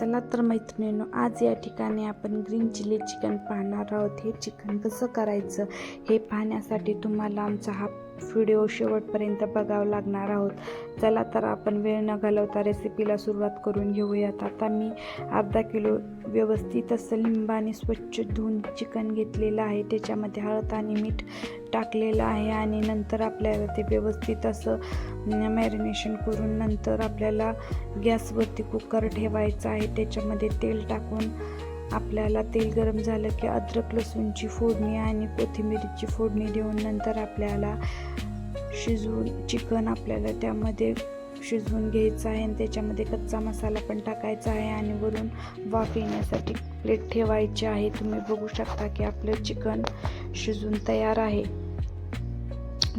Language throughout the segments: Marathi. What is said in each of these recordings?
चला तर मैत्रिणींनो आज या ठिकाणी आपण ग्रीन चिली चिकन पाहणार आहोत. हे चिकन कसं करायचं हे पाहण्यासाठी तुम्हाला आमचा हा व्हिडिओ शेवटपर्यंत बघावं लागणार आहोत. चला तर आपण वेळ न घालवता रेसिपीला सुरुवात करून घेऊयात. आता मी अर्धा किलो व्यवस्थित असं लिंबाने स्वच्छ धुवून चिकन घेतलेलं आहे. त्याच्यामध्ये हळद आणि मीठ टाकलेलं आहे आणि नंतर आपल्याला ते व्यवस्थित असं मॅरिनेशन करून नंतर आपल्याला गॅसवरती कुकर ठेवायचं आहे. त्याच्यामध्ये तेल टाकून आपल्याला तेल गरम झालं की अद्रक लसूणची फोडणी आणि कोथिंबीरची फोडणी देऊन नंतर आपल्याला शिजवून चिकन आपल्याला त्यामध्ये शिजवून घ्यायचं आहे आणि त्याच्यामध्ये कच्चा मसाला पण टाकायचा आहे आणि वरून वाफ येण्यासाठी प्लेट ठेवायची आहे. तुम्ही बघू शकता की आपलं चिकन शिजून तयार आहे.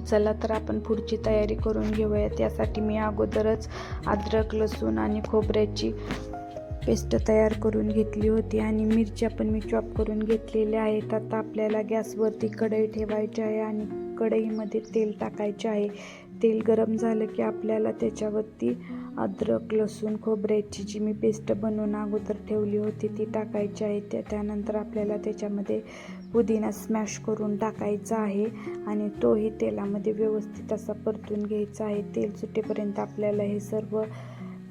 चला तर आपण पुढची तयारी करून घेऊया त्यासाठी मी अगोदरच अद्रक लसूण आणि खोबऱ्याची पेस्ट तयार करून घेतली होती आणि मिरच्या पण मी चॉप करून घेतलेल्या आहेत. आता आपल्याला गॅसवरती कढई ठेवायची आहे आणि कढईमध्ये तेल टाकायचे आहे. तेल गरम झालं की आपल्याला त्याच्यावरती अद्रक लसूण खोबऱ्याची जी मी पेस्ट बनवून अगोदर ठेवली होती ती टाकायची आहे. त्या त्यानंतर आपल्याला त्याच्यामध्ये पुदिना स्मॅश करून टाकायचा आहे आणि तोही तेलामध्ये व्यवस्थित असा परतून घ्यायचा आहे. तेल सुटेपर्यंत आपल्याला हे सर्व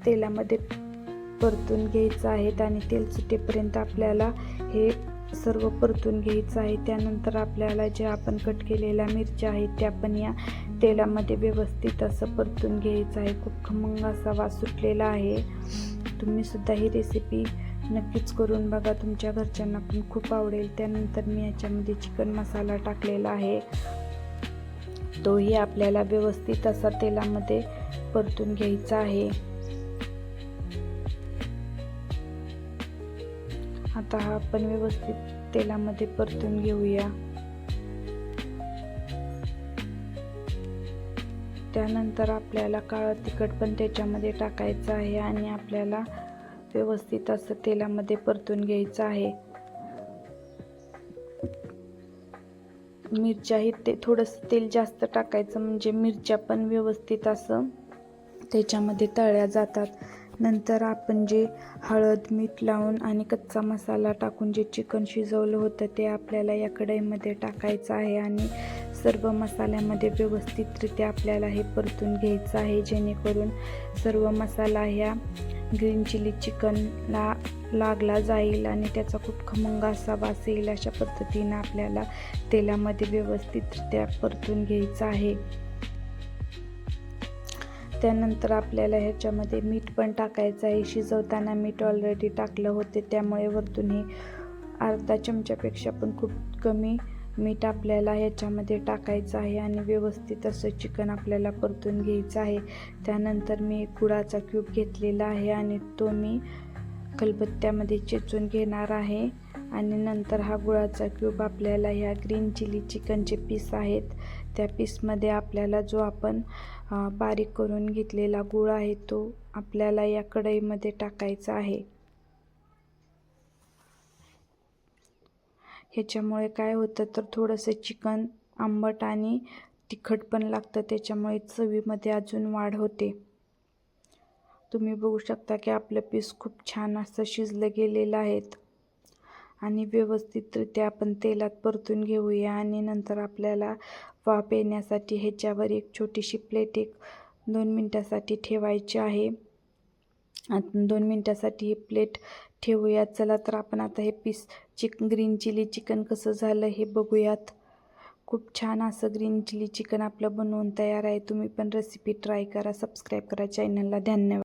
तेलामध्ये परतून घ्यायचं आहेत आणि तेल सुटेपर्यंत आपल्याला हे सर्व परतून घ्यायचं आहे. त्यानंतर आपल्याला जे आपण कट केलेल्या मिरच्या आहेत त्या पण या तेलामध्ये व्यवस्थित असं परतून घ्यायचं आहे. खूप खमंग असा वास सुटलेला आहे. तुम्ही सुद्धा ही रेसिपी नक्कीच करून बघा. तुमच्या घरच्यांना पण खूप आवडेल. त्यानंतर मी याच्यामध्ये चिकन मसाला टाकलेला आहे. तोही आपल्याला व्यवस्थित असा तेलामध्ये परतून घ्यायचा आहे. आता हा आपण व्यवस्थित तेलामध्ये परतून घेऊया. त्यानंतर आपल्याला काळं तिखट पण त्याच्यामध्ये टाकायचं आहे आणि आपल्याला व्यवस्थित असं तेलामध्ये परतून घ्यायचं आहे. मिरच्याही ते थोडंसं तेल जास्त टाकायचं म्हणजे मिरच्या पण व्यवस्थित असं त्याच्यामध्ये तळल्या जातात. नंतर आपण जे हळद मीठ लावून आणि कच्चा मसाला टाकून जे चिकन शिजवलं होतं ते आपल्याला या कढईमध्ये टाकायचं आहे आणि सर्व मसाल्यामध्ये व्यवस्थितरित्या आपल्याला हे परतून घ्यायचं आहे जेणेकरून सर्व मसाला ह्या ग्रीन चिली चिकनला लागला जाईल आणि त्याचा खूप खमंग असा वास येईल अशा पद्धतीनं आपल्याला तेलामध्ये व्यवस्थितरित्या परतून घ्यायचं आहे. त्यानंतर आपल्याला ह्याच्यामध्ये मीठ पण टाकायचं आहे. शिजवताना मीठ ऑलरेडी टाकलं होते. त्यामुळे वरतून हे अर्धा चमच्यापेक्षा पण खूप कमी मीठ आपल्याला ह्याच्यामध्ये टाकायचं आहे आणि व्यवस्थित असं चिकन आपल्याला परतून घ्यायचं आहे. त्यानंतर मी एक गुळाचा क्यूब घेतलेला आहे आणि तो मी खलबत्त्यामध्ये चेचून घेणार आहे. आणि नंतर हा गुळाचा क्यूब आपल्याला ह्या ग्रीन चिली चिकनचे पीस आहेत. त्या पीसमध्ये आपल्याला जो आपण बारीक करून घेतलेला गुळ आहे तो आपल्याला या कढईमध्ये टाकायचा आहे. ह्याच्यामुळे काय होतं तर थोडंसं चिकन आंबट आणि तिखट पण लागतं त्याच्यामुळे चवीमध्ये अजून वाढ होते. तुम्ही बघू शकता की आपलं पीस खूप छान असं शिजलं गेलेलं आहेत आणि व्यवस्थितरित्या आपण तेलात परतून घेऊया आणि नंतर आपल्याला वाफ येण्यासाठी ह्याच्यावर एक छोटीशी प्लेट एक दोन मिनटासाठी ठेवायची आहे. दोन मिनटासाठी ही प्लेट ठेवूयात चला तर आपण आता हे पीस चिक ग्रीन चिली चिकन कसं झालं हे बघूयात. खूप छान असं ग्रीन चिली चिकन आपलं बनवून तयार आहे. तुम्ही पण रेसिपी ट्राय करा. सबस्क्राईब करा. चॅनलला धन्यवाद.